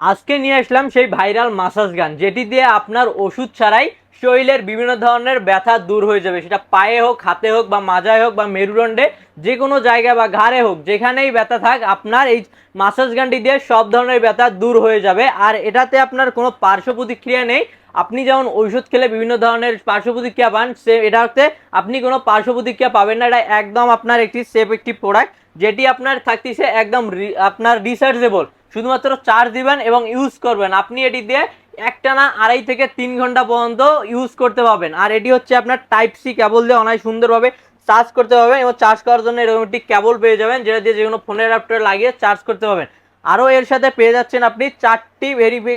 আজকে নিয়ে আসলাম সেই ভাইরাল মাসাজ গান, যেটি দিয়ে আপনার ওষুধ ছাড়াই শরীরের বিভিন্ন ধরনের ব্যথা দূর হয়ে যাবে। সেটা পায়ে হোক, হাতে হোক বা মাজায় হোক বা মেরুদণ্ডে, যে কোনো জায়গায় বা ঘাড়ে হোক, যেখানেই ব্যথা থাক, আপনার এই মাসাজ গানটি দিয়ে সব ধরনের ব্যথা দূর হয়ে যাবে। আর এটাতে আপনার কোনো পার্শ্ব প্রতিক্রিয়া নেই। আপনি যেমন ঔষধ খেলে বিভিন্ন ধরনের পার্শ্ব প্রতিক্রিয়া পান, সে এটাতে আপনি কোনো পার্শ্ব প্রতিক্রিয়া পাবেন না। এটা একদম আপনার একটি সেফ একটি প্রোডাক্ট যেটি আপনার থাকতেছে একদম আপনার রিসার্চেবল শুধুমাত্র চার্জ দিবেন এবং ইউজ করবেন। আপনি এটি দিয়ে একটা না আড়াই থেকে তিন ঘণ্টা পর্যন্ত ইউজ করতে পারবেন। আর এটি হচ্ছে আপনার টাইপ সি কেবল দিয়ে অনেক সুন্দরভাবে চার্জ করতে পারবেন এবং চার্জ করার জন্য এরকম একটি কেবল পেয়ে যাবেন, যেটা দিয়ে যে কোনো ফোনের অ্যাপটে লাগিয়ে চার্জ করতে পারবেন। আরও এর সাথে পেয়ে যাচ্ছেন আপনি চারটি ভেরিফি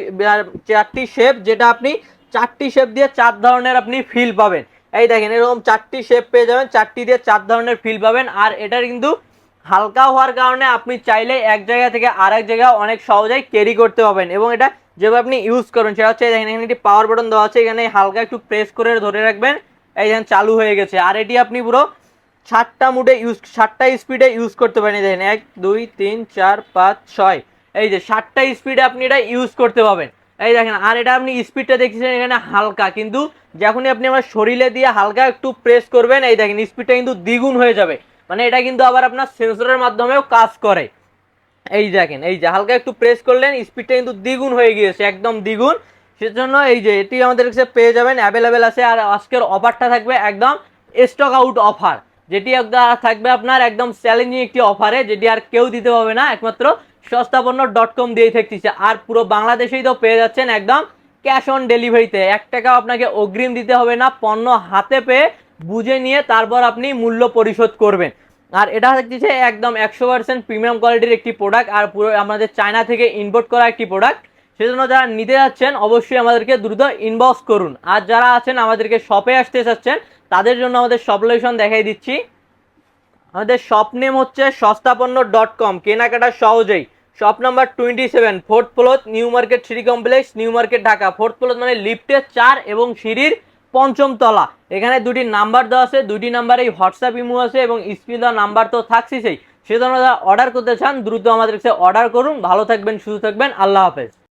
চারটি শেপ যেটা আপনি চারটি শেপ দিয়ে চার ধরনের আপনি ফিল পাবেন। এই দেখেন, এরকম চারটি শেপ পেয়ে যাবেন, চারটি দিয়ে চার ধরনের ফিল পাবেন। আর এটার কিন্তু হালকা হওয়ার কারণে আপনি চাইলে এক জায়গা থেকে আরেক জায়গায় অনেক সহজেই ক্যারি করতে পারবেন এবং এটা যেভাবে আপনি ইউজ করবেন, সেটা হচ্ছে এখানে একটি পাওয়ার বাটন দেওয়া আছে, এখানে হালকা একটু প্রেস করে ধরে রাখবেন, এই দেখেন চালু হয়ে গেছে। আর এটি আপনি পুরো ষাটটা মুডে ইউজ ষাটটা স্পিডে ইউজ করতে পারেন। এই দেখেন, এক, দুই, তিন, চার, পাঁচ, ছয়। এই যে ষাটটা স্পিডে আপনি এটা ইউজ করতে পারবেন। এই দেখেন, আর এটা আপনি স্পিডটা দেখছেন এখানে হালকা, কিন্তু যখনই আপনি আমার শরীরে দিয়ে হালকা একটু প্রেস করবেন, এই দেখেন স্পিডটা কিন্তু দ্বিগুণ হয়ে যাবে। মানে এটা কিন্তু আবার আপনার সেন্সরের মাধ্যমেও কাজ করে। এই দেখেন, এই যে হালকা একটু প্রেস করলেন স্পিডটা কিন্তু দ্বিগুণ হয়ে গিয়েছে, একদম দ্বিগুণ। সেজন্য এই যে এটি আমাদের কাছে পেয়ে যাবেন অ্যাভেলেবেল আছে, আর আজকের অফারটা থাকবে একদম স্টক আউট অফার যেটি থাকবে আপনার একদম চ্যালেঞ্জিং একটি অফারে যেটি আর কেউ দিতে পারবে না, একমাত্র সস্তাপন্ন ডট কম দিয়েই থাকতেছে। আর পুরো বাংলাদেশেই তো পেয়ে যাচ্ছেন একদম ক্যাশ অন ডেলিভারিতে এক টাকাও আপনাকে অগ্রিম দিতে হবে না, পণ্য হাতে পেয়ে বুঝে নিয়ে তারপর আপনি মূল্য পরিশোধ করবেন। আর এটা হচ্ছে একদম একশো পার্সেন্ট প্রিমিয়াম কোয়ালিটির একটি প্রোডাক্ট আর পুরো আমাদের চায়না থেকে ইম্পোর্ট করা একটি প্রোডাক্ট সেজন্য যারা নিতে যাচ্ছেন, অবশ্যই আমাদেরকে দ্রুত ইনবক্স করুন। আর যারা আছেন, আমাদেরকে শপে আসতে চাচ্ছেন, তাদের জন্য আমাদের শপ লোকেশন দেখাই দিচ্ছি। আমাদের শপ নেম হচ্ছে সস্তাপন্ন ডট কম, কেনাকাটা সহজেই। Shop number twenty seven fourth floor new market city complex new market Dhaka fourth floor মানে লিফটের চার এবং সিঁড়ির পঞ্চম তলা এখানে দুটি নাম্বার দেওয়া আছে দুটি নাম্বারেই হোয়াটসঅ্যাপ ইমো আছে এবং স্ক্রিন দেওয়া নাম্বার তো থাকছেই সেজন্য যারা অর্ডার করতে চান, দ্রুত আমাদের কাছে অর্ডার করুন। ভালো থাকবেন, সুস্থ থাকবেন। আল্লাহ হাফেজ।